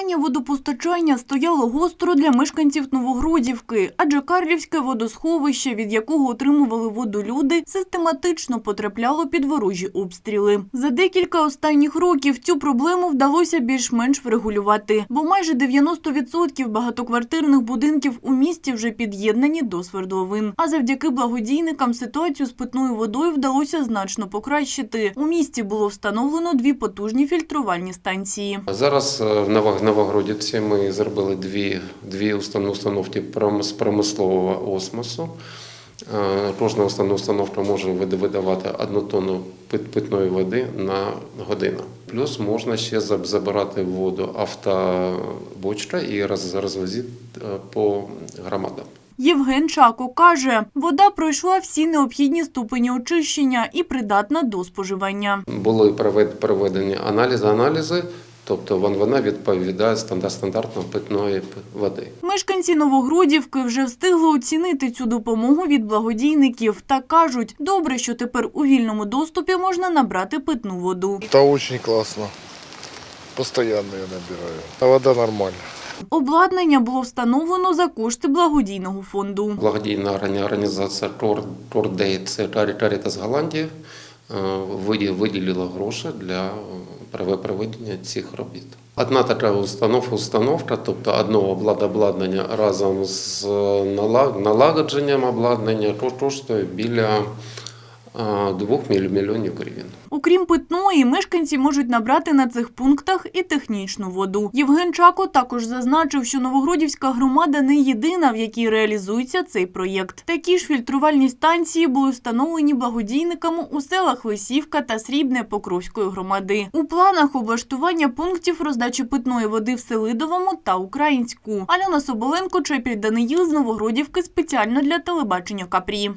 Питання водопостачання стояло гостро для мешканців Новогродівки, адже Карлівське водосховище, від якого отримували воду люди, систематично потрапляло під ворожі обстріли. За декілька останніх років цю проблему вдалося більш-менш врегулювати, бо майже 90% багатоквартирних будинків у місті вже під'єднані до свердловин. А завдяки благодійникам ситуацію з питною водою вдалося значно покращити. У місті було встановлено дві потужні фільтрувальні станції. Зараз е, Ново- Новогродівці ми зробили дві, дві установ- установки з промислового осмосу. Е, Кожна установ- установка може видавати одну тонну питної води на годину. Плюс можна ще забирати воду автобочка і роз- розвозити е, по громадам. Євген Чако каже, вода пройшла всі необхідні ступені очищення і придатна до споживання. Були проведені аналізи, аналізи, тобто вона відповідає стандар- стандартам питної води. Мешканці Новогродівки вже встигли оцінити цю допомогу від благодійників та кажуть, добре, що тепер у вільному доступі можна набрати питну воду. Это очень классно. Постоянно я набираю. А вода нормальная. Обладнання було встановлено за кошти благодійного фонду. Благодійна організація Тор- Тордей, це Карі- Карітас Голландії, виділила гроші для е, проведення цих робіт. Одна така установка, установка, тобто одного облад- обладнання разом з нала- налагодженням обладнання, коштує біля 2 мільйонів гривень. Окрім питної, мешканці можуть набрати на цих пунктах і технічну воду. Євген Чако також зазначив, що Новогродівська громада не єдина, в якій реалізується цей проєкт. Такі ж фільтрувальні станції були встановлені благодійниками у селах Лисівка та Срібне Покровської громади. У планах облаштування пунктів роздачі питної води в Селидовому та Українську. Альона Соболенко, Чепіль Даниїл з Новогродівки спеціально для телебачення Капрі.